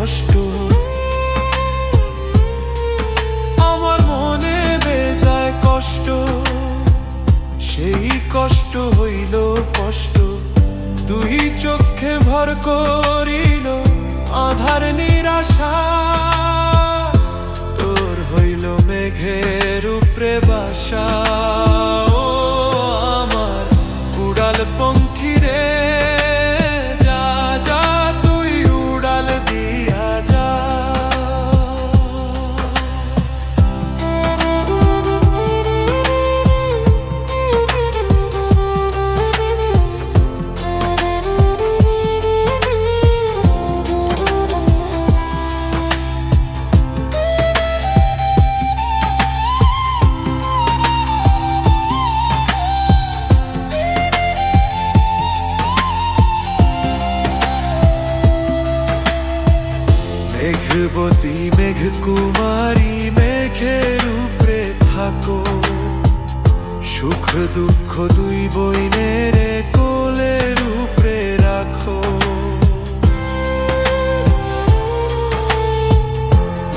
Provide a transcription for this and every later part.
কষ্ট। আমার মনে বেজায় কষ্ট। সেই কষ্ট হইল কষ্ট। দুই চোখে ভর করিল, আধার নিরাশা থাকো সুখ, দুঃখ দুই বইনের কোলের উপরে রাখো।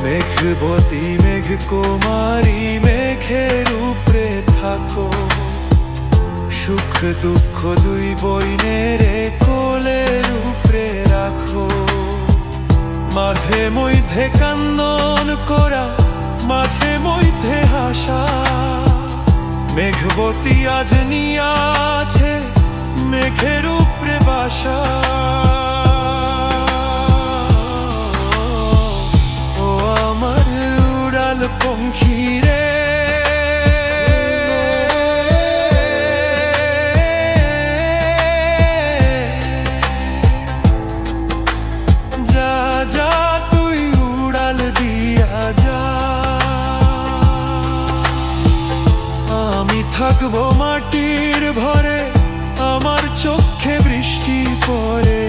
মেঘবতী মেঘ কুমারী মেঘের উপরে থাকো। সুখ, দুঃখ দুই বইনের কোলের উপরে রাখো। মাঝে মধ্যে কান্দন করা মাঝে মধ্যে হাসা। মেঘবতী আজ আছে মেঘের উপরে বাসা। ও আমার উড়াল পঙ্খী থাকব মাটির ভরে, আমার চোখে বৃষ্টি পরে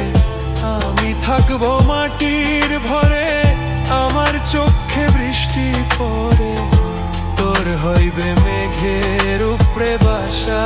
আমি থাকব মাটির ভরে, আমার চোখে বৃষ্টি পড়ে। তোর হইবে মেঘের উপরে বাসা।